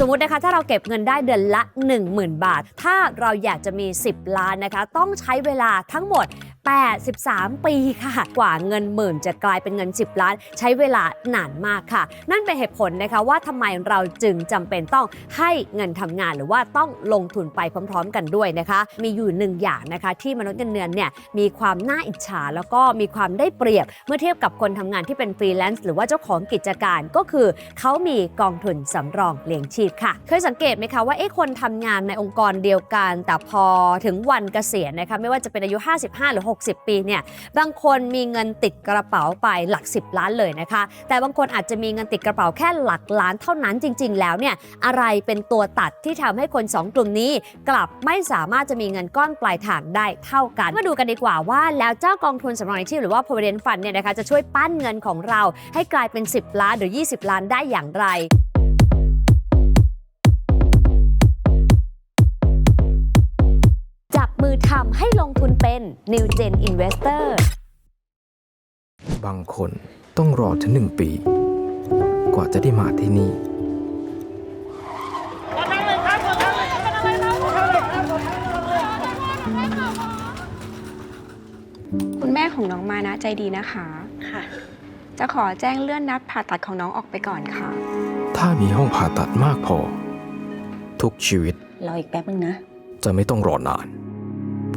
สมมตินะคะถ้าเราเก็บเงินได้เดือนละ 10,000 บาท ถ้าเราอยากจะมี 10 ล้านนะคะ ต้องใช้เวลาทั้งหมด 83 ปีค่ะ กว่าเงินหมื่นจะกลายเป็นเงิน 10 ล้าน ใช้เวลานานมากค่ะ นั่นเป็นเหตุผลนะคะว่าทำไมเราจึงจำเป็นต้องให้เงินทำงานหรือว่าต้องลงทุนไปพร้อม ๆ กันด้วยนะคะ มีอยู่หนึ่งอย่างนะคะที่มนุษย์เงินเดือนเนี่ยมีความน่าอิจฉาแล้วก็มีความได้เปรียบเมื่อเทียบกับคนทำงานที่เป็นฟรีแลนซ์หรือว่าเจ้าของกิจการก็คือเขามีกองทุนสำรองเลี้ยงชีพค่ะ เคยสังเกตไหมคะว่าเอ๊ะคนทำงานในองค์กรเดียวกัน แต่พอถึงวันเกษียณนะคะไม่ว่าจะเป็นอายุ 55 หรือ60 ปีเนี่ยบางคนมีเงินติดกระเป๋าไปหลัก 10 ล้านเลยนะคะ แต่บางคนอาจจะมีเงินติดกระเป๋าแค่หลักล้านเท่านั้นจริง ๆ แล้วเนี่ยอะไรเป็นตัวตัดที่ทำให้คน 2 กลุ่มนี้ กลับไม่สามารถจะมีเงินก้อนปลายทางได้เท่ากัน มาดูกันดีกว่าว่าแล้วเจ้ากองทุนสำรองเลี้ยงชีพหรือว่า provident fund เนี่ยนะคะจะช่วยปั้นเงินของเราให้กลายเป็น 10 ล้านหรือ 20 ล้านได้อย่างไร ทำให้ลงทุนเป็น New Gen Investor บางคนต้องรอถึงหนึ่งปี กว่าจะได้มาที่นี่ คุณแม่ของน้องมานะใจดีนะคะ ค่ะ จะขอแจ้งเลื่อนนัดผ่าตัดของน้องออกไปก่อนค่ะ ถ้ามีห้องผ่าตัดมากพอ ทุกชีวิต รออีกแป๊บนึงนะ จะไม่ต้องรอนาน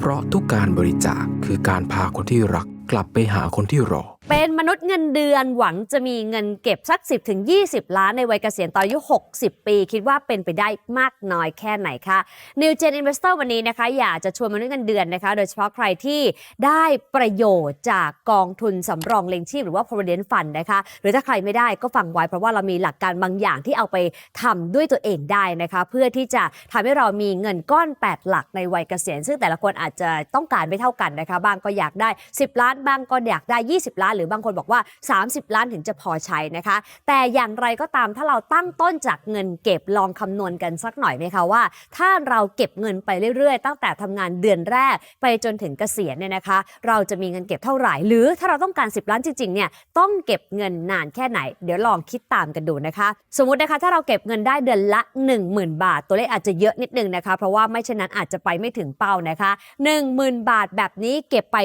เพราะทุกการบริจาคคือการพาคนที่รักกลับไปหาคนที่รอ เป็นมนุษย์เงินเดือนหวังจะมีเงินเก็บสัก 10ถึง20 ล้านในวัยเกษียณตอนอายุ 60 ปี คิดว่าเป็นไปได้มากน้อยแค่ไหนคะ New Gen Investor วันนี้นะคะ อยากจะชวนมนุษย์เงินเดือนนะคะ โดยเฉพาะใครที่ได้ประโยชน์จากกองทุนสำรองเลี้ยงชีพหรือว่า provident fund นะคะ หรือถ้าใครไม่ได้ก็ฟังไว้ เพราะว่าเรามีหลักการบางอย่างที่เอาไปทำด้วยตัวเองได้นะคะ เพื่อที่จะทำให้เรามีเงินก้อน 8 หลักในวัยเกษียณ ซึ่งแต่ละคนอาจจะต้องการไม่เท่ากันนะคะ บางก็อยากได้ 10 ล้าน บางก็อยากได้ 20 ล้านหรือบางคนบอกว่า 30 ล้านถึงจะพอใช้นะคะ แต่อย่างไรก็ตามถ้าเราตั้งต้นจากเงินเก็บลองคำนวณกันสักหน่อยไหมคะว่า ถ้าเราเก็บเงินไปเรื่อยๆ ตั้งแต่ทำงานเดือนแรกไปจนถึงเกษียณเนี่ยนะคะ เราจะมีเงินเก็บเท่าไหร่ หรือถ้าเราต้องการ 10 ล้านจริงๆเนี่ยต้องเก็บเงินนานแค่ไหน เดี๋ยวลองคิดตามกันดูนะคะ สมมตินะคะถ้าเราเก็บเงินได้เดือนละ 10,000 บาท ตัวเลขอาจจะเยอะนิดนึงนะคะ เพราะว่าไม่เช่นนั้นอาจจะไปไม่ถึงเป้านะคะ 10,000 บาทแบบนี้เก็บไป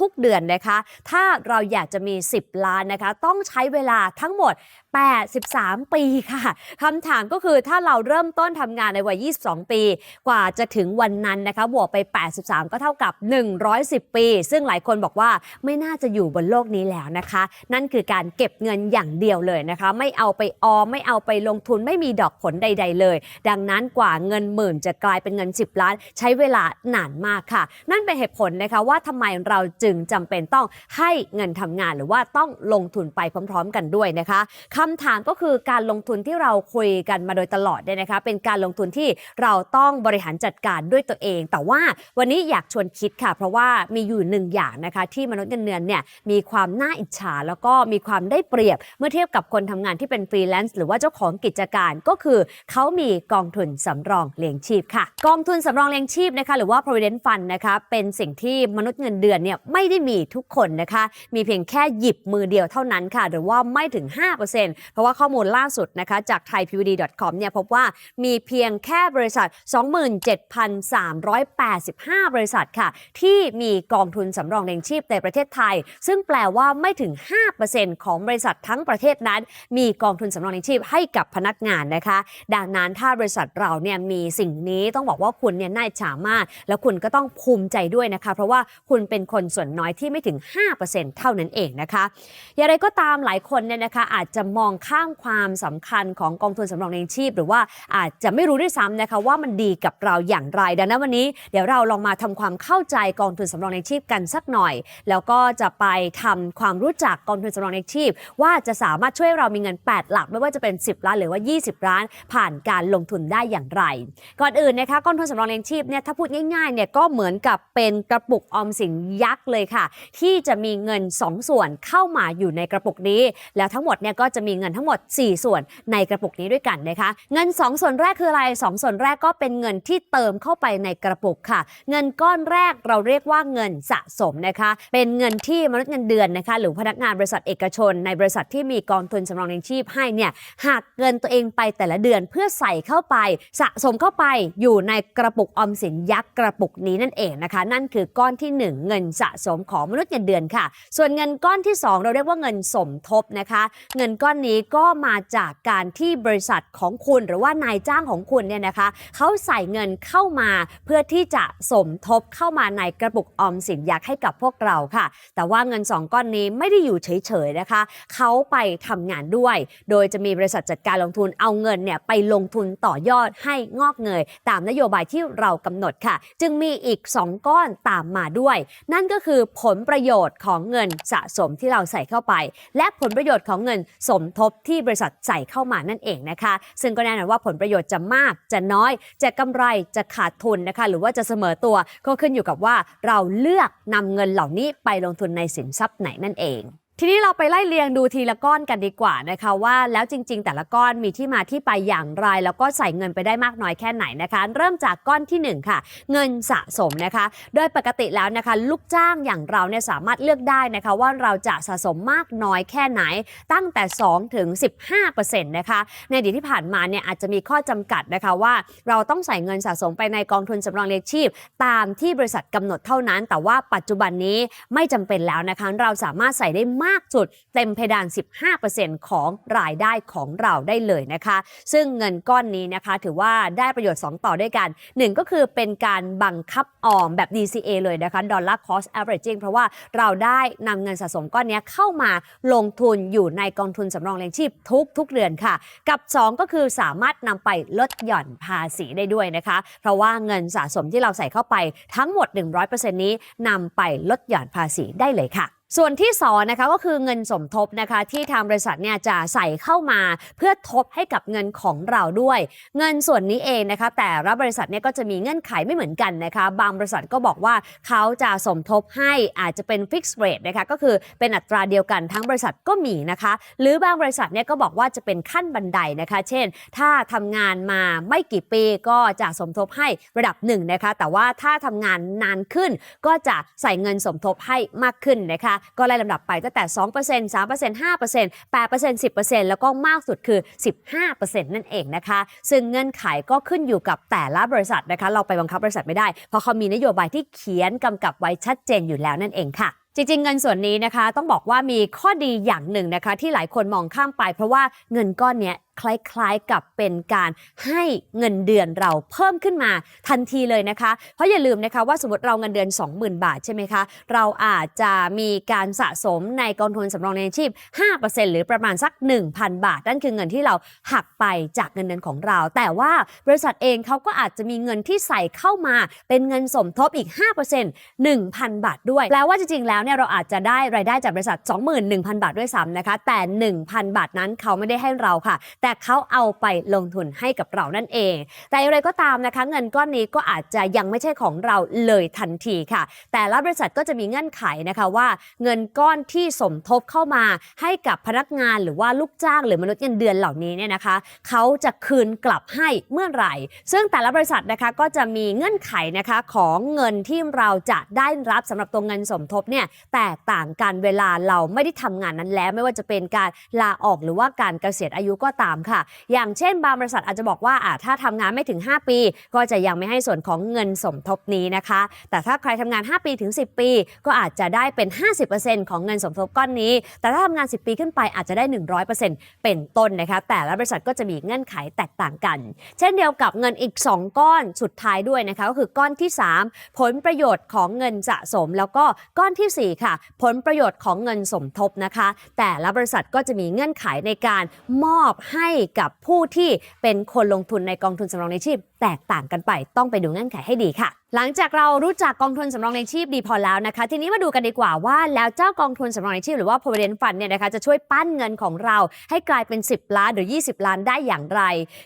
ทุกๆเดือนนะคะ ถ้าเราอยากจะมี 10 ล้านนะคะ ต้องใช้เวลาทั้งหมด 83 ปีค่ะคำถามก็คือถ้าเราเริ่มต้นทำงานในวัย 22 ปี กว่าจะถึงวันนั้นนะคะบวกไป 83 ก็เท่ากับ 110 ปี ซึ่งหลายคนบอกว่าไม่น่าจะอยู่บนโลกนี้แล้วนะคะ นั่นคือการเก็บเงินอย่างเดียวเลยนะคะ ไม่เอาไปออมไม่เอาไปลงทุนไม่มีดอกผลใด ๆ เลย ดังนั้นกว่าเงินหมื่นจะกลายเป็นเงิน 10 ล้าน ใช้เวลานานมากค่ะ นั่นเป็นเหตุผลนะคะว่าทำไมเราจึงจำเป็นต้องให้เงินทำงานหรือว่าต้องลงทุนไปพร้อม ๆ กันด้วยนะคะคคำถามก็คือการลงทุนที่เราคุยกันมาโดยตลอดเนี่ยนะคะเป็นการลงทุนที่เราต้องบริหารจัดการด้วยตัวเอง แต่ว่าวันนี้อยากชวนคิดค่ะ เพราะว่ามีอยู่หนึ่งอย่างนะคะที่มนุษย์เงินเดือนเนี่ยมีความน่าอิจฉา แล้วก็มีความได้เปรียบ เมื่อเทียบกับคนทำงานที่เป็นฟรีแลนซ์หรือว่าเจ้าของกิจการก็คือ เขามีกองทุนสำรองเลี้ยงชีพค่ะ กองทุนสำรองเลี้ยงชีพนะคะหรือว่า provident fund นะคะเป็นสิ่งที่มนุษย์เงินเดือนเนี่ยไม่ได้มีทุกคนนะคะ มีเพียงแค่หยิบมือเดียวเท่านั้นค่ะ หรือว่าไม่ถึง 5%เพราะว่าข้อมูลล่าสุดนะคะจาก thaipvd.com เนี่ยพบว่ามีเพียงแค่บริษัท 27,385 บริษัทค่ะ ที่มีกองทุนสำรองเลี้ยงชีพในประเทศไทย ซึ่งแปลว่าไม่ถึง 5%ของบริษัททั้งประเทศนั้น มีกองทุนสำรองเลี้ยงชีพให้กับพนักงานนะคะ ดังนั้นถ้าบริษัทเราเนี่ยมีสิ่งนี้ต้องบอกว่าคุณเนี่ยน่าฉามาก แล้วคุณก็ต้องภูมิใจด้วยนะคะ เพราะว่าคุณเป็นคนส่วนน้อยที่ไม่ถึง 5%เท่านั้นเองนะคะ อย่างไรก็ตามหลายคนเนี่ยนะคะอาจจะมององข้ามความสำคัญของกองทุนสำรองเลี้ยงชีพ หรือว่าอาจจะไม่รู้ด้วยซ้ำนะคะว่ามันดีกับเราอย่างไร ดังนั้นวันนี้เดี๋ยวเราลองมาทำความเข้าใจกองทุนสำรองเลี้ยงชีพกันสักหน่อย แล้วก็จะไปทำความรู้จักกองทุนสำรองเลี้ยงชีพ ว่าจะสามารถช่วยเรามีเงิน 8 หลัก ไม่ว่าจะเป็น 10 ล้านหรือว่า 20 ล้าน ผ่านการลงทุนได้อย่างไร ก่อนอื่นนะคะกองทุนสำรองเลี้ยงชีพเนี่ยถ้าพูดง่ายๆเนี่ยก็เหมือนกับเป็นกระปุกออมสินยักษ์เลยค่ะ ที่จะมีเงิน 2 ส่วนเข้ามาอยู่ในกระปุกนี้ แล้วทั้งหมดเนี่ยก็จะมีเงินทั้งหมด 4 ส่วนในกระปุกนี้ด้วยกันนะคะ เงิน 2 ส่วนแรกคืออะไร 2 ส่วนแรกก็เป็นเงินที่เติมเข้าไปในกระปุกค่ะ เงินก้อนแรกเราเรียกว่าเงินสะสมนะคะ เป็นเงินที่มนุษย์เงินเดือนนะคะ หรือพนักงานบริษัทเอกชน ในบริษัทที่มีกองทุนสำรองเลี้ยงชีพให้เนี่ยหักเงินตัวเองไปแต่ละเดือนเพื่อใส่เข้าไป สะสมเข้าไปอยู่ในกระปุกออมสินยักษ์กระปุกนี้นั่นเองนะคะ นั่นคือก้อนที่ 1 เงินสะสมของมนุษย์เงินเดือนค่ะ ส่วนเงินก้อนที่ 2 เราเรียกว่าเงินสมทบนะคะ เงินก้อนนี้ก็มาจากการที่บริษัทของคุณหรือว่านายจ้างของคุณเนี่ยนะคะเขาใส่เงินเข้ามาเพื่อที่จะสมทบเข้ามาในกระปุกออมสินอยักให้กับพวกเราค่ะ แต่ว่าเงิน 2 ก้อนนี้ไม่ได้อยู่เฉยๆนะคะเขาไปทำงานด้วย โดยจะมีบริษัทจัดการลงทุนเอาเงินเนี่ยไปลงทุนต่อยอดให้งอกเงย ตามนโยบายที่เรากำหนดค่ะ จึงมีอีก 2 ก้อนตามมาด้วย นั่นก็คือผลประโยชน์ของเงินสะสมที่เราใส่เข้าไป และผลประโยชน์ของเงินสมทบที่บริษัทใส่เข้ามานั่นเองนะคะ ซึ่งก็แน่นอนว่าผลประโยชน์จะมากจะน้อย จะกำไรจะขาดทุนนะคะ หรือว่าจะเสมอตัวก็ขึ้นอยู่กับว่าเราเลือกนำเงินเหล่านี้ไปลงทุนในสินทรัพย์ไหนนั่นเอง ทีนี้เราไปไล่เรียงดูทีละก้อนกันดีกว่านะคะ ว่าแล้วจริง ๆ แต่ละก้อนมีที่มาที่ไปอย่างไร แล้วก็ใส่เงินไปได้มากน้อยแค่ไหนนะคะ เริ่มจากก้อนที่หนึ่งค่ะ เงินสะสมนะคะ โดยปกติแล้วนะคะ ลูกจ้างอย่างเราเนี่ยสามารถเลือกได้นะคะ ว่าเราจะสะสมมากน้อยแค่ไหน ตั้งแต่2ถึง15%นะคะในอดีตที่ผ่านมาเนี่ยอาจจะมีข้อจำกัดนะคะว่าเราต้องใส่เงินสะสมไปในกองทุนสำรองเลี้ยงชีพ ตามที่บริษัทกำหนดเท่านั้น แต่ว่าปัจจุบันนี้ไม่จำเป็นแล้วนะคะ เราสามารถใส่ได้มากสุดเต็มเพดาน 15%ของรายได้ของเราได้เลยนะคะ ซึ่งเงินก้อนนี้นะคะ ถือว่าได้ประโยชน์ 2 ต่อด้วยกัน 1 ก็คือเป็นการบังคับออมแบบ DCA เลยนะคะ Dollar Cost Averaging เพราะว่าเราได้นำเงินสะสมก้อนนี้เข้ามาลงทุนอยู่ในกองทุนสำรองเลี้ยงชีพทุกทุกเดือนค่ะ กับ 2 ก็คือสามารถนำไปลดหย่อนภาษีได้ด้วยนะคะ เพราะว่าเงินสะสมที่เราใส่เข้าไปทั้งหมด 100%นี้นำไปลดหย่อนภาษีได้เลยค่ะ ส่วนที่สองนะคะก็คือเงินสมทบนะคะที่ทางบริษัทเนี่ยจะใส่เข้ามาเพื่อทบให้กับเงินของเราด้วย เงินส่วนนี้เองนะคะแต่ละบริษัทเนี่ยก็จะมีเงื่อนไขไม่เหมือนกันนะคะบางบริษัทก็บอกว่าเขาจะสมทบให้อาจจะเป็น fixed rate นะคะก็คือเป็นอัตราเดียวกันทั้งบริษัทก็มีนะคะ หรือบางบริษัทเนี่ยก็บอกว่าจะเป็นขั้นบันไดนะคะ เช่น ถ้าทำงานมาไม่กี่ปีก็จะสมทบให้ระดับหนึ่งนะคะแต่ว่าถ้าทำงานนานขึ้นก็จะใส่เงินสมทบให้มากขึ้นนะคะก็ไล่ลำดับไปตั้งแต่ 2% 3% 5% 8% 10%แล้วก็มากสุดคือ 15%นั่นเองนะคะ ซึ่งเงื่อนไขก็ขึ้นอยู่กับแต่ละบริษัทนะคะ เราไปบังคับบริษัทไม่ได้ เพราะเขามีนโยบายที่เขียนกำกับไว้ชัดเจนอยู่แล้วนั่นเองค่ะจริงๆ เงินส่วนนี้นะคะ ต้องบอกว่ามีข้อดีอย่างหนึ่งนะคะ ที่หลายคนมองข้ามไป เพราะว่าเงินก้อนเนี้ยคล้ายๆกับเป็นการให้เงินเดือนเราเพิ่มขึ้นมาทันทีเลยนะคะ เพราะอย่าลืมนะคะว่าสมมติเราเงินเดือน 20,000 บาทใช่ไหมคะ เราอาจจะมีการสะสมในกองทุนสำรองเลี้ยงชีพ 5%หรือประมาณสัก 1,000 บาท นั่นคือเงินที่เราหักไปจากเงินเดือนของเรา แต่ว่าบริษัทเองเขาก็อาจจะมีเงินที่ใส่เข้ามาเป็นเงินสมทบอีก 5% 1,000 บาทด้วยแปลว่าจริงๆ แล้วเนี่ยเราอาจจะได้รายได้จากบริษัท 21,000 บาทด้วยซ้ำนะคะ แต่ 1,000 บาทนั้นเขาไม่ได้ให้เราค่ะแต่เขาเอาไปลงทุนให้กับเรานั่นเอง แต่อย่างไรก็ตามนะคะ เงินก้อนนี้ก็อาจจะยังไม่ใช่ของเราเลยทันทีค่ะ แต่ละบริษัทก็จะมีเงื่อนไขนะคะว่า เงินก้อนที่สมทบเข้ามาให้กับพนักงานหรือว่าลูกจ้างหรือมนุษย์เงินเดือนเหล่านี้เนี่ยนะคะเขาจะคืนกลับให้เมื่อไหร่ ซึ่งแต่ละบริษัทนะคะก็จะมีเงื่อนไขนะคะของเงินที่เราจะได้รับสำหรับตัวเงินสมทบเนี่ยแตกต่างกันเวลาเราไม่ได้ทำงานนั้นแล้ว ไม่ว่าจะเป็นการลาออกหรือว่าการเกษียณอายุก็ตามค่ะ อย่างเช่นบางบริษัทอาจจะบอกว่าอ่าถ้าทำงานไม่ถึง 5 ปี ก็จะยังไม่ให้ส่วนของเงินสมทบนี้นะคะ แต่ถ้าใครทำงาน 5 ปีถึง 10 ปี ก็อาจจะได้เป็น 50%ของเงินสมทบก้อนนี้ แต่ถ้าทำงาน 10 ปีขึ้นไปอาจจะได้ 100%เป็นต้นนะคะแต่ละบริษัทก็จะมีเงื่อนไขแตกต่างกัน เช่นเดียวกับเงินอีก 2 ก้อนสุดท้ายด้วยนะคะก็คือก้อนที่ 3 ผลประโยชน์ของเงินสะสม แล้วก็ก้อนทีสี่4 ค่ะ ผลประโยชน์ของเงินสมทบนะคะ แต่ละบริษัทก็จะมีเงื่อนไขในการมอบให้ให้กับผู้ที่เป็นคนลงทุนในกองทุนสำรองในชีพ แตกต่างกันไปต้องไปดูเงื่อนไขให้ดีค่ะ หลังจากเรารู้จักกองทุนสำรองเลี้ยงชีพดีพอแล้วนะคะ ทีนี้มาดูกันดีกว่าว่าแล้วเจ้ากองทุนสำรองเลี้ยงชีพหรือว่า provident fund เนี่ยนะคะจะช่วยปั้นเงินของเราให้กลายเป็น 10 ล้านหรือ 20 ล้านได้อย่างไร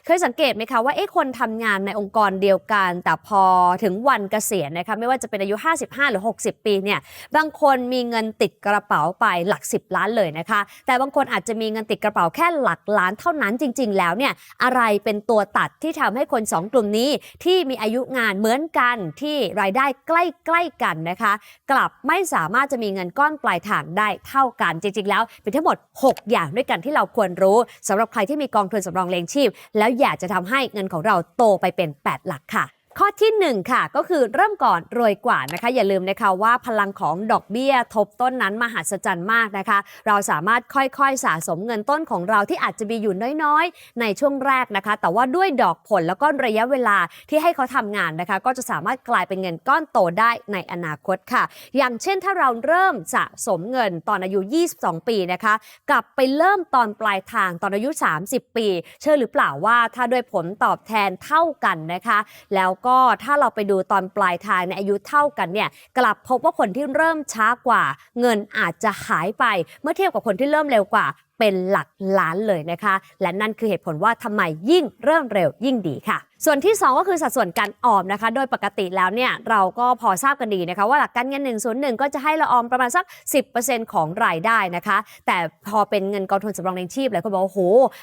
เคยสังเกตไหมคะว่าเอ๊ะคนทำงานในองค์กรเดียวกัน แต่พอถึงวันเกษียณนะคะไม่ว่าจะเป็นอายุ 55 หรือ 60 ปีเนี่ยบางคนมีเงินติดกระเป๋าไปหลัก 10 ล้านเลยนะคะ แต่บางคนอาจจะมีเงินติดกระเป๋าแค่หลักล้านเท่านั้นจริง ๆ แล้วเนี่ยอะไรเป็นตัวตัดที่ทำให้คนสองกลุ่มนี้ที่มีอายุงานเหมือนกันที่รายได้ใกล้ๆกันนะคะ กลับไม่สามารถจะมีเงินก้อนปลายทางได้เท่ากันจริงๆ แล้วเป็นทั้งหมด 6 อย่างด้วยกันที่เราควรรู้สำหรับใครที่มีกองทุนสำรองเลี้ยงชีพ แล้วอยากจะทำให้เงินของเราโตไปเป็น 8 หลักค่ะ ข้อที่ 1 ค่ะ ก็คือเริ่มก่อนรวยกว่านะคะ อย่าลืมนะคะว่าพลังของดอกเบี้ยทบต้นนั้นมหัศจรรย์มากนะคะ เราสามารถค่อยๆสะสมเงินต้นของเราที่อาจจะมีอยู่น้อยๆ ในช่วงแรกนะคะ แต่ว่าด้วยดอกผลแล้วก็ระยะเวลาที่ให้เขาทำงานนะคะ ก็จะสามารถกลายเป็นเงินก้อนโตได้ในอนาคตค่ะ อย่างเช่นถ้าเราเริ่มสะสมเงินตอนอายุ 22 ปีนะคะ กลับไปเริ่มตอนปลายทางตอนอายุ 30 ปี เชื่อหรือเปล่าว่าถ้าด้วยผลตอบแทนเท่ากันนะคะ แล้วก็็ถ้าเราไปดูตอนปลายทางในอายุเท่ากันเนี่ยกลับพบว่าคนที่เริ่มช้ากว่า เงินอาจจะหายไปเมื่อเทียบกับคนที่เริ่มเร็วกว่า เป็นหลักล้านเลยนะคะ และนั่นคือเหตุผลว่าทำไมยิ่งเริ่มเร็วยิ่งดีค่ะ ส่วนที่ 2 ก็คือสัดส่วนการออมนะคะ โดยปกติแล้วเนี่ยเราก็พอทราบกันดีนะคะ ว่าหลักการเงิน1 0 1 ก็จะให้เราออมประมาณสัก 10%ของรายได้นะคะ แต่พอเป็นเงินกองทุนสำรองเลี้ยงชีพหลายคนบอกว่าโอ้โห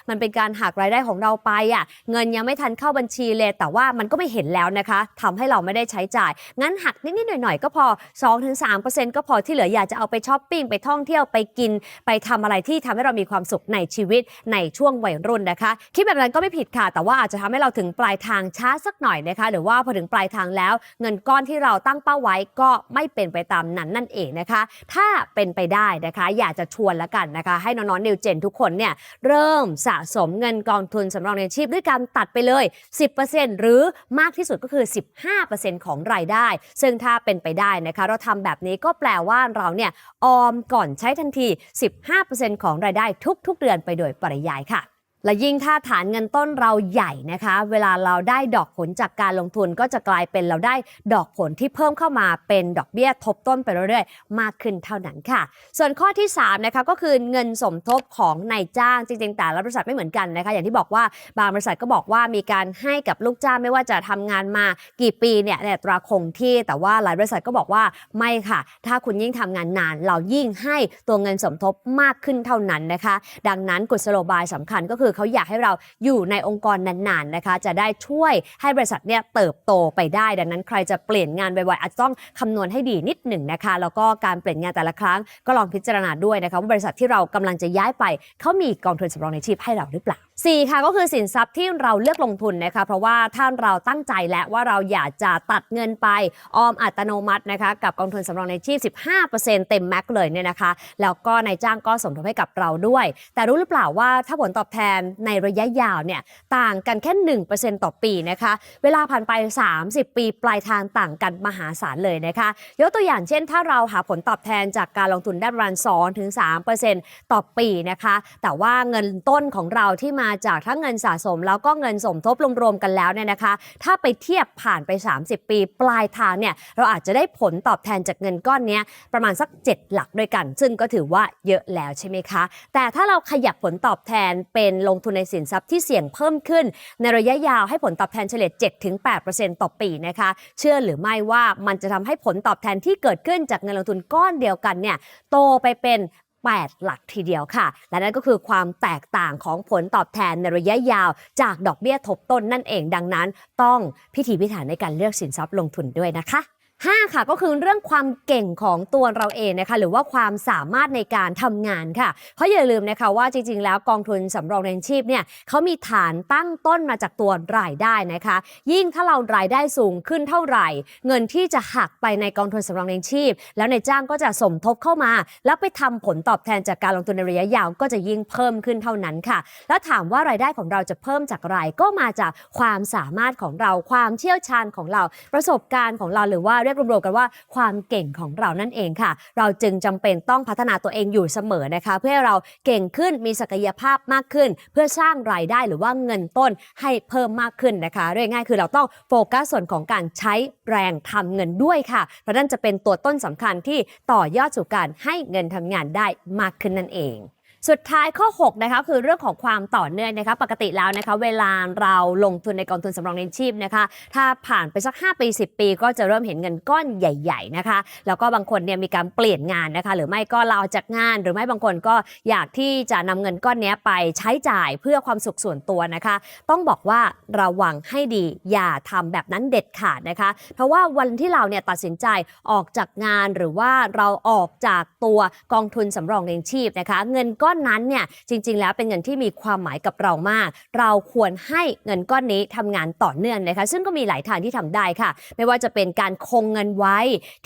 มันเป็นการหักรายได้ของเราไปอะเงินยังไม่ทันเข้าบัญชีเลย แต่ว่ามันก็ไม่เห็นแล้วนะคะทำให้เราไม่ได้ใช้จ่าย งั้นหักนิดๆหน่อยๆ ก็พอ 2-3%ก็พอที่เหลืออยากจะเอาไปช้อปปิ้งไปท่องเที่ยวไปกิน ไปทำอะไรที่ทำให้เรามีความสุขในชีวิตในช่วงวัยรุ่นนะคะ คิดแบบนั้นก็ไม่ผิดค่ะ แต่ว่าอาจจะทำให้เราถึงปลายทางช้าสักหน่อยนะคะ หรือว่าพอถึงปลายทางแล้ว เงินก้อนที่เราตั้งเป้าไว้ก็ไม่เป็นไปตามนั้นนั่นเองนะคะ ถ้าเป็นไปได้นะคะ อยากจะชวนละกันนะคะ ให้น้องๆนิวเจนทุกคนเนี่ยเริ่มสะสมเงินกองทุนสำรองเลี้ยงชีพด้วยการตัดไปเลย 10%หรือมากที่สุดก็คือ 15%ของรายได้ ซึ่งถ้าเป็นไปได้นะคะ เราทำแบบนี้ก็แปลว่าเราเนี่ยออมก่อนใช้ทันที 15%ของรายได้ทุกๆเดือนไปโดยปริยายค่ะ และยิ่งถ้าฐานเงินต้นเราใหญ่นะคะ เวลาเราได้ดอกผลจากการลงทุนก็จะกลายเป็นเราได้ดอกผลที่เพิ่มเข้ามาเป็นดอกเบี้ยทบต้นไปเรื่อยๆ มากขึ้นเท่านั้นค่ะ ส่วนข้อที่3นะคะก็คือเงินสมทบของนายจ้างจริงๆแต่ละบริษัทไม่เหมือนกันนะคะ อย่างที่บอกว่าบางบริษัทก็บอกว่ามีการให้กับลูกจ้างไม่ว่าจะทำงานมากี่ปีเนี่ยในตราคงที่แต่ว่าหลายบริษัทก็บอกว่าไม่ค่ะ ถ้าคุณยิ่งทำงานนาน เรายิ่งให้ตัวเงินสมทบมากขึ้นเท่านั้นนะคะ ดังนั้นกุศโลบายสำคัญก็คือเขาอยากให้เราอยู่ในองค์กรนานๆนะคะ จะได้ช่วยให้บริษัทเนี่ยเติบโตไปได้ ดังนั้นใครจะเปลี่ยนงานไวๆอาจจะต้องคำนวณให้ดีนิดหนึ่งนะคะ แล้วก็การเปลี่ยนงานแต่ละครั้งก็ลองพิจารณาด้วยนะคะว่าบริษัทที่เรากำลังจะย้ายไปเขามีกองทุนสำรองในชีพให้เราหรือเปล่า4ค่ะก็คือสินทรัพย์ที่เราเลือกลงทุนนะคะเพราะว่าถ้าเราตั้งใจและว่าเราอยากจะตัดเงินไปออมอัตโนมัตินะคะกับกองทุนสำรองในชีพ 15%เต็มแม็กเลยเนี่ยนะคะ แล้วก็นายจ้างก็สมทบให้กับเราด้วย แต่รู้หรือเปล่าว่าถ้าผลตอบแทนในระยะยาวเนี่ยต่างกันแค่ 1%ต่อปีนะคะ เวลาผ่านไป 30 ปีปลายทางต่างกันมหาศาลเลยนะคะยกตัวอย่างเช่น ถ้าเราหาผลตอบแทนจากการลงทุนได้ประมาณ2-3%ต่อปีนะคะ แต่ว่าเงินต้นของเราที่มาจากทั้งเงินสะสม แล้วก็เงินสมทบรวมๆกันแล้วเนี่ยนะคะ ถ้าไปเทียบผ่านไป 30 ปี ปลายทางเนี่ยเราอาจจะได้ผลตอบแทนจากเงินก้อนนี้ประมาณสัก 7 หลักด้วยกัน ซึ่งก็ถือว่าเยอะแล้วใช่ไหมคะ แต่ถ้าเราขยับผลตอบแทนเป็นลงทุนในสินทรัพย์ที่เสี่ยงเพิ่มขึ้น ในระยะยาวให้ผลตอบแทนเฉลี่ย7-8%ต่อปีนะคะ เชื่อหรือไม่ว่ามันจะทำให้ผลตอบแทนที่เกิดขึ้นจากเงินลงทุนก้อนเดียวกันเนี่ยโตไปเป็น 8 หลักทีเดียวค่ะ และนั่นก็คือความแตกต่างของผลตอบแทนในระยะยาวจากดอกเบี้ยทบต้นนั่นเองดังนั้น ต้องพิถีพิถันในการเลือกสินทรัพย์ลงทุนด้วยนะคะ 5 ค่ะก็คือเรื่องความเก่งของตัวเราเองนะคะหรือว่าความสามารถในการทำงานค่ะเพราะอย่าลืมนะคะว่าจริงๆ แล้วกองทุนสำรองเลี้ยงชีพเนี่ยเขามีฐานตั้งต้นมาจากตัวรายได้นะคะ ยิ่งถ้าเรารายได้สูงขึ้นเท่าไหร่ เงินที่จะหักไปในกองทุนสำรองเลี้ยงชีพ แล้วในจ้างก็จะสมทบเข้ามา แล้วไปทำผลตอบแทนจากการลงทุนในระยะยาวก็จะยิ่งเพิ่มขึ้นเท่านั้นค่ะ แล้วถามว่ารายได้ของเราจะเพิ่มจากอะไรก็มาจากความสามารถของเราความเชี่ยวชาญของเราประสบการณ์ของเราหรือว่าเรียกรวมๆกันว่าความเก่งของเรานั่นเองค่ะ เราจึงจำเป็นต้องพัฒนาตัวเองอยู่เสมอนะคะ เพื่อให้เราเก่งขึ้นมีศักยภาพมากขึ้น เพื่อสร้างรายได้หรือว่าเงินต้นให้เพิ่มมากขึ้นนะคะเรียกง่ายคือเราต้องโฟกัสส่วนของการใช้แรงทำเงินด้วยค่ะ เพราะนั่นจะเป็นตัวต้นสำคัญที่ต่อยอดสู่การให้เงินทำงานได้มากขึ้นนั่นเอง สุดท้ายข้อ 6 นะคะคือเรื่องของความต่อเนื่องนะคะ ปกติแล้วนะคะ เวลาเราลงทุนในกองทุนสำรองเลี้ยงชีพนะคะ ถ้าผ่านไปสัก 5 ปี 10 ปี ก็จะเริ่มเห็นเงินก้อนใหญ่ ๆ นะคะ แล้วก็บางคนเนี่ยมีการเปลี่ยนงานนะคะ หรือไม่ก็ลาออกจากงาน หรือไม่บางคนก็อยากที่จะนำเงินก้อนนี้ไปใช้จ่ายเพื่อความสุขส่วนตัวนะคะ ต้องบอกว่าระวังให้ดีอย่าทำแบบนั้นเด็ดขาดนะคะ เพราะว่าวันที่เราเนี่ยตัดสินใจออกจากงานหรือว่าเราออกจากตัวกองทุนสำรองเลี้ยงชีพนะคะ เงินก้อนนั้นเนี่ยจริง ๆ แล้วเป็นเงินที่มีความหมายกับเรามาก เราควรให้เงินก้อนนี้ทำงานต่อเนื่องนะคะ ซึ่งก็มีหลายทางที่ทำได้ค่ะ ไม่ว่าจะเป็นการคงเงินไว้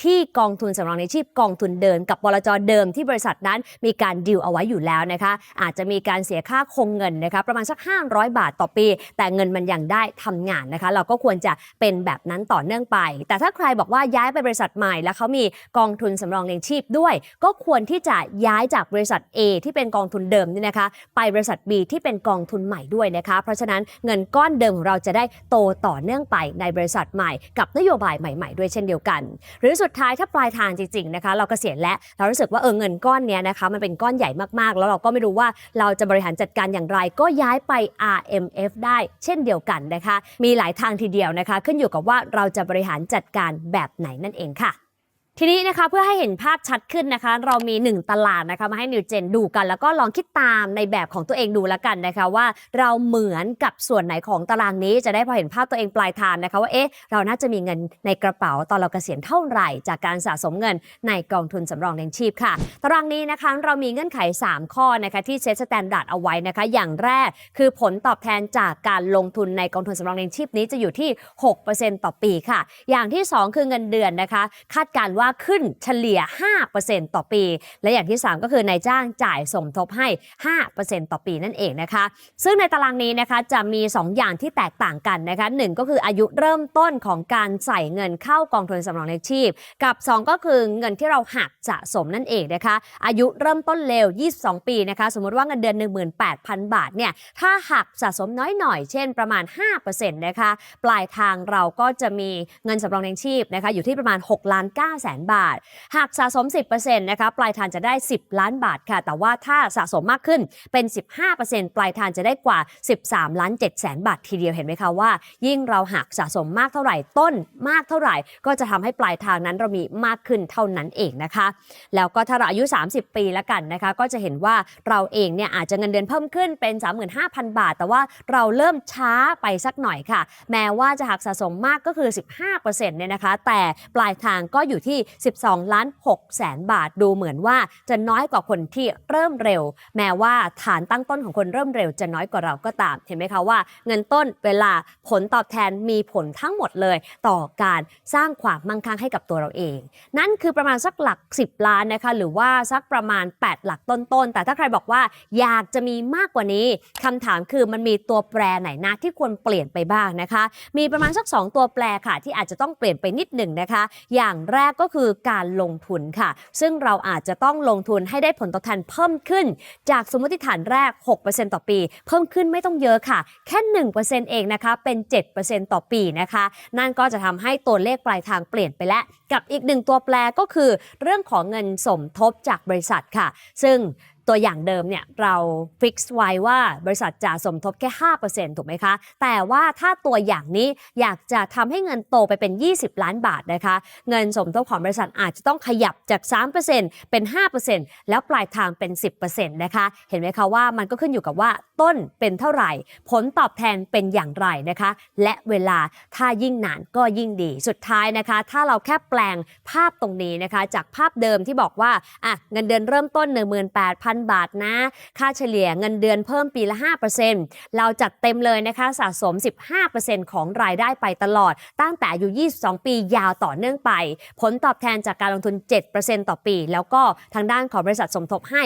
ที่กองทุนสำรองเลี้ยงชีพกองทุนเดิมกับบลจเดิมที่บริษัทนั้นมีการดิวเอาไว้อยู่แล้วนะคะ อาจจะมีการเสียค่าคงเงินนะคะ ประมาณสัก 500 บาทต่อปี แต่เงินมันยังได้ทำงานนะคะ เราก็ควรจะเป็นแบบนั้นต่อเนื่องไป แต่ถ้าใครบอกว่าย้ายไปบริษัทใหม่ แล้วเขามีกองทุนสำรองเลี้ยงชีพด้วย ก็ควรที่จะย้ายจากบริษัท A ที่เป็นกององทุนเดิมนี่นะคะ ไปบริษัท B ที่เป็นกองทุนใหม่ด้วยนะคะ เพราะฉะนั้นเงินก้อนเดิมของเราจะได้โตต่อเนื่องไปในบริษัทใหม่ กับนโยบายใหม่ๆ ด้วยเช่นเดียวกัน หรือสุดท้ายถ้าปลายทางจริงๆนะคะเรากเกษียณแล้วเรารู้สึกว่าเออเงินก้อนเนี้ยนะคะมันเป็นก้อนใหญ่มากๆ แล้วเราก็ไม่รู้ว่าเราจะบริหารจัดการอย่างไร ก็ย้ายไป RMF ได้เช่นเดียวกันนะคะ มีหลายทางทีเดียวนะคะ ขึ้นอยู่กับว่าเราจะบริหารจัดการแบบไหนนั่นเองค่ะ ทีนี้นะคะเพื่อให้เห็นภาพชัดขึ้นนะคะ เรามี 1 ตลาดนะคะมาให้นิวเจนดูกัน แล้วก็ลองคิดตามในแบบของตัวเองดูแล้วกันนะคะว่าเราเหมือนกับส่วนไหนของตารางนี้จะได้พอเห็นภาพตัวเองปลายทางนะคะว่าเอ๊ะเราน่าจะมีเงินในกระเป๋าตอนเราเกษียณเท่าไหร่ จากการสะสมเงินในกองทุนสำรองเลี้ยงชีพค่ะ ตารางนี้นะคะเรามีเงื่อนไข 3 ข้อนะคะที่เซตสแตนดาร์ดเอาไว้นะคะ อย่างแรกคือผลตอบแทนจากการลงทุนในกองทุนสำรองเลี้ยงชีพนี้จะอยู่ที่ 6%ต่อปีค่ะ อย่างที่ 2 คือเงินเดือนนะคะ คาดการณ์ว่าขึ้นเฉลี่ย 5%ต่อปี และอย่างที่ 3 ก็คือนายจ้างจ่ายสมทบให้ 5%ต่อปีนั่นเองนะคะ ซึ่งในตารางนี้นะคะจะมี 2 อย่างที่แตกต่างกันนะคะหนึ่งก็คืออายุเริ่มต้นของการใส่เงินเข้ากองทุนสำรองเลี้ยงชีพ กับ 2 ก็คือเงินที่เราหักสะสมนั่นเองนะคะอายุเริ่มต้นเร็ว 22 ปีนะคะสมมติว่าเงินเดือน 18,000 บาทเนี่ยถ้าหักสะสมน้อยหน่อยเช่นประมาณ 5%นะคะปลายทางเราก็จะมีเงินสำรองเลี้ยงชีพนะคะอยู่ที่ประมาณ6ล้าน9แสนบาท หากสะสม 10%นะคะปลายทางจะได้ 10 ล้านบาทค่ะ แต่ว่าถ้าสะสมมากขึ้นเป็น 15%ปลายทางจะได้กว่า 13 ล้าน7แสนบาททีเดียวเห็นไหมคะว่า ยิ่งเราหักสะสมมากเท่าไหร่ต้นมากเท่าไหร่ ก็จะทำให้ปลายทางนั้นเรามีมากขึ้นเท่านั้นเองนะคะ แล้วก็ถ้าเราอายุ 30 ปีแล้วกันนะคะ ก็จะเห็นว่าเราเองเนี่ยอาจจะเงินเดือนเพิ่มขึ้นเป็น 35,000 บาท แต่ว่าเราเริ่มช้าไปสักหน่อยค่ะ แม้ว่าจะหักสะสมมากก็คือ 15%เนี่ยนะคะ แต่ปลายทางก็อยู่ที่12 ล้าน6แสนบาทดูเหมือนว่าจะน้อยกว่าคนที่เริ่มเร็ว แม้ว่าฐานตั้งต้นของคนเริ่มเร็วจะน้อยกว่าเราก็ตาม เห็นไหมคะว่า เงินต้นเวลาผลตอบแทนมีผลทั้งหมดเลย ต่อการสร้างความมั่งคั่งให้กับตัวเราเอง นั่นคือประมาณสักหลัก 10 ล้านนะคะหรือว่าสักประมาณ 8 หลักต้นๆแต่ถ้าใครบอกว่าอยากจะมีมากกว่านี้คำถามคือมันมีตัวแปรไหนนะที่ควรเปลี่ยนไปบ้างนะคะ มีประมาณสัก 2 ตัวแปรค่ะ ที่อาจจะต้องเปลี่ยนไปนิดหนึ่งนะคะ อย่างแรกก็คือการลงทุนค่ะ ซึ่งเราอาจจะต้องลงทุนให้ได้ผลตอบแทนเพิ่มขึ้น จากสมมติฐานแรก 6%ต่อปี เพิ่มขึ้นไม่ต้องเยอะค่ะ แค่ 1%เองนะคะเป็น 7%ต่อปีนะคะ นั่นก็จะทำให้ตัวเลขปลายทางเปลี่ยนไปแล้วกับอีกหนึ่งตัวแปรก็คือ เรื่องของเงินสมทบจากบริษัทค่ะ ซึ่ง ตัวอย่างเดิมเนี่ยเราฟิกซ์ไว้ว่าบริษัทจะสมทบแค่ 5%ถูกไหมคะ แต่ว่าถ้าตัวอย่างนี้อยากจะทำให้เงินโตไปเป็น 20 ล้านบาทนะคะ เงินสมทบของบริษัทอาจจะต้องขยับจาก 3%เป็น 5%แล้วปลายทางเป็น 10%นะคะ เห็นไหมคะว่ามันก็ขึ้นอยู่กับว่าต้นเป็นเท่าไหร่ ผลตอบแทนเป็นอย่างไรนะคะ และเวลาถ้ายิ่งนานก็ยิ่งดีสุดท้ายนะคะ ถ้าเราแค่แปลงภาพตรงนี้นะคะ จากภาพเดิมที่บอกว่าอะเงินเดือนเริ่มต้น 18,000บาทนะ ค่าเฉลี่ยเงินเดือนเพิ่มปีละ 5%เราจัดเต็มเลยนะคะสะสม 15%ของรายได้ไปตลอด ตั้งแต่อายุ 22 ปียาวต่อเนื่องไป ผลตอบแทนจากการลงทุน 7%ต่อปี แล้วก็ทางด้านของบริษัทสมทบให้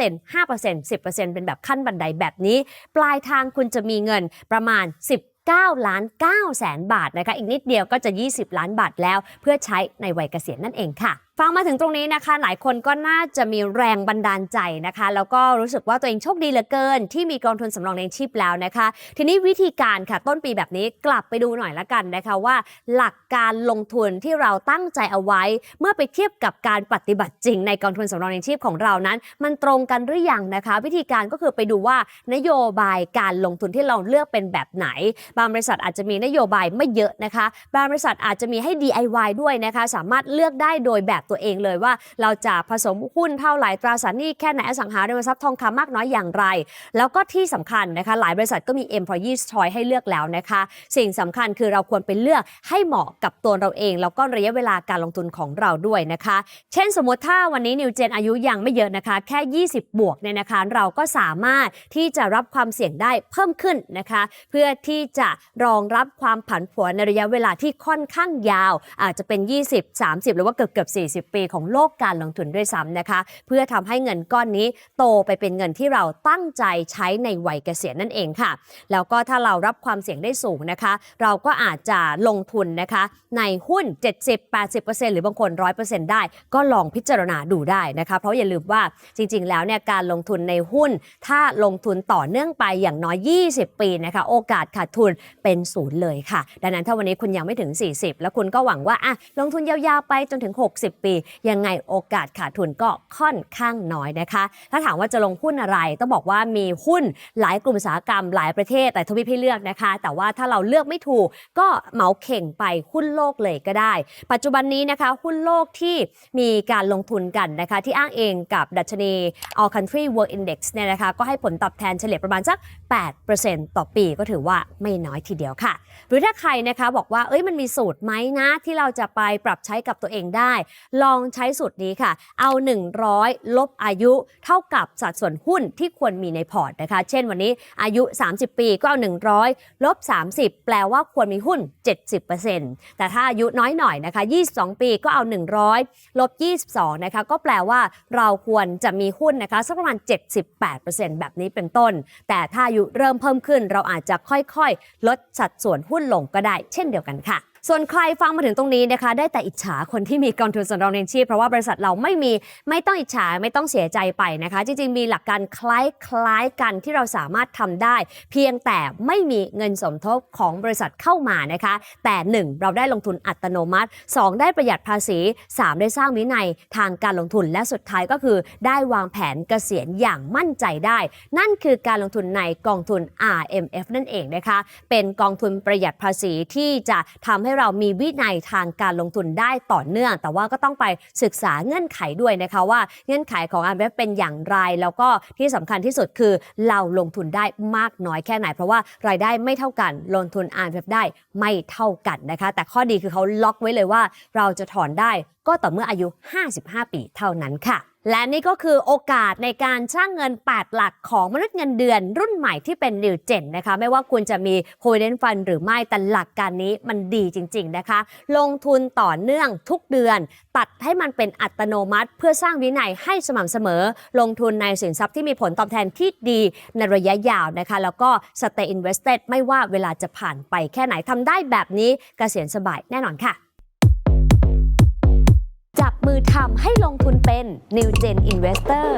3% 5% 10%เป็นแบบขั้นบันไดแบบนี้ ปลายทางคุณจะมีเงินประมาณ 10 9ล้าน9แสนบาทนะคะ อีกนิดเดียวก็จะ 20 ล้านบาทแล้ว เพื่อใช้ในวัยเกษียณนั่นเองค่ะ ฟังมาถึงตรงนี้นะคะ หลายคนก็น่าจะมีแรงบันดาลใจนะคะ แล้วก็รู้สึกว่าตัวเองโชคดีเหลือเกิน ที่มีกองทุนสำรองเลี้ยงชีพแล้วนะคะ ทีนี้วิธีการค่ะ ต้นปีแบบนี้กลับไปดูหน่อยละกันนะคะว่า หลักการลงทุนที่เราตั้งใจเอาไว้ เมื่อไปเทียบกับการปฏิบัติจริงในกองทุนสำรองเลี้ยงชีพของเรานั้น มันตรงกันหรือยังนะคะ วิธีการก็คือไปดูว่านโยบายการลงทุนที่เราเลือกเป็นแบบไหน บางบริษัทอาจจะมีนโยบายไม่เยอะนะคะ บางบริษัทอาจจะมีให้ DIY ด้วยนะคะ สามารถเลือกได้โดยแบบตัวเองเลยว่า เราจะผสมหุ้นเท่าไหร่ตราสารหนี้แค่ไหนอสังหาริมทรัพย์ทองคำมากน้อยอย่างไร แล้วก็ที่สำคัญนะคะ หลายบริษัทก็มี employee choice ให้เลือกแล้วนะคะ สิ่งสำคัญคือเราควรไปเลือกให้เหมาะกับตัวเราเอง แล้วก็ระยะเวลาการลงทุนของเราด้วยนะคะ เช่นสมมติถ้าวันนี้นิวเจนอายุยังไม่เยอะนะคะ แค่ 20 บวกเนี่ยนะคะ เราก็สามารถที่จะรับความเสี่ยงได้เพิ่มขึ้นนะคะ เพื่อที่จะรองรับความผันผวนในระยะเวลาที่ค่อนข้างยาว อาจจะเป็น 20 30 หรือว่าเกือบเกือบ40 ปีของโลกการลงทุนด้วยซ้ำนะคะ เพื่อทำให้เงินก้อนนี้โตไปเป็นเงินที่เราตั้งใจใช้ในวัยเกษียณนั่นเองค่ะ แล้วก็ถ้าเรารับความเสี่ยงได้สูงนะคะ เราก็อาจจะลงทุนนะคะในหุ้น 70-80%หรือบางคน 100%ได้ ก็ลองพิจารณาดูได้นะคะเพราะอย่าลืมว่าจริง ๆ แล้วเนี่ยการลงทุนในหุ้น ถ้าลงทุนต่อเนื่องไปอย่างน้อย 20 ปีนะคะ โอกาสขาดทุนเป็นศูนย์เลยค่ะ ดังนั้นถ้าวันนี้คุณยังไม่ถึง 40 แล้วคุณก็หวังว่าอะลงทุนยาวๆไปจนถึง 60ปี ยังไงโอกาสขาดทุนก็ค่อนข้างน้อยนะคะ ถ้าถามว่าจะลงหุ้นอะไรต้องบอกว่ามีหุ้นหลายกลุ่มอุตสาหกรรมหลายประเทศแต่ทวีปให้เลือกนะคะ แต่ว่าถ้าเราเลือกไม่ถูกก็เหมาเข่งไปหุ้นโลกเลยก็ได้ ปัจจุบันนี้นะคะหุ้นโลกที่มีการลงทุนกันนะคะที่อ้างเองกับดัชนี All Country World Index เนี่ยนะคะก็ให้ผลตอบแทนเฉลี่ยประมาณสัก 8%ต่อปีก็ถือว่าไม่น้อยทีเดียวค่ะ หรือถ้าใครนะคะบอกว่าเอ้ยมันมีสูตรไหมนะที่เราจะไปปรับใช้กับตัวเองได้ลองใช้สูตรนี้ค่ะ เอา 100 ลบอายุเท่ากับสัดส่วนหุ้นที่ควรมีในพอร์ตนะคะ เช่นวันนี้อายุ 30 ปีก็เอา 100 ลบ 30 แปลว่าควรมีหุ้น 70%แต่ถ้าอายุน้อยหน่อยนะคะ 22 ปีก็เอา 100 ลบ 22 นะคะ ก็แปลว่าเราควรจะมีหุ้นนะคะสักประมาณ 78%แบบนี้เป็นต้น แต่ถ้าอายุเริ่มเพิ่มขึ้นเราอาจจะค่อยๆ ลดสัดส่วนหุ้นลงก็ได้ เช่นเดียวกันค่ะ ส่วนใครฟังมาถึงตรงนี้นะคะ ได้แต่อิจฉาคนที่มีกองทุนสำรองเลี้ยงชีพเพราะว่าบริษัทเราไม่มีไม่ต้องอิจฉาไม่ต้องเสียใจไปนะคะ จริงๆ มีหลักการคล้ายๆกันที่เราสามารถทำได้ เพียงแต่ไม่มีเงินสมทบของบริษัทเข้ามานะคะ แต่ 1 เราได้ลงทุนอัตโนมัติ 2 ได้ประหยัดภาษี 3 ได้สร้างวินัยทางการลงทุนและสุดท้ายก็คือ ได้วางแผนเกษียณอย่างมั่นใจได้ นั่นคือการลงทุนในกองทุน RMF นั่นเองนะคะ เป็นกองทุนประหยัดภาษีที่จะทำให้เรามีวินัยทางการลงทุนได้ต่อเนื่อง แต่ว่าก็ต้องไปศึกษาเงื่อนไขด้วยนะคะว่าเงื่อนไขของ RMF เป็นอย่างไร แล้วก็ที่สำคัญที่สุดคือเราลงทุนได้มากน้อยแค่ไหน เพราะว่ารายได้ไม่เท่ากัน ลงทุน RMF ได้ไม่เท่ากันนะคะ แต่ข้อดีคือเขาล็อกไว้เลยว่า เราจะถอนได้ก็ต่อเมื่ออายุ 55 ปีเท่านั้นค่ะ และนี่ก็คือโอกาสในการสร้างเงิน 8 หลักของมนุษย์เงินเดือน รุ่นใหม่ที่เป็น New Gen นะคะ ไม่ว่าคุณจะมี Provident Fund หรือไม่แต่หลักการนี้มันดีจริง ๆนะคะ ลงทุนต่อเนื่องทุกเดือน ตัดให้มันเป็นอัตโนมัติ เพื่อสร้างวินัยให้สม่ำเสมอ ลงทุนในสินทรัพย์ที่มีผลตอบแทนที่ดีในระยะยาวนะคะ แล้วก็ Stay Invested ไม่ว่าเวลาจะผ่านไปแค่ไหนทำได้แบบนี้เกษียณสบายแน่นอนค่ะ มือทำให้ลงทุนเป็น New Gen Investor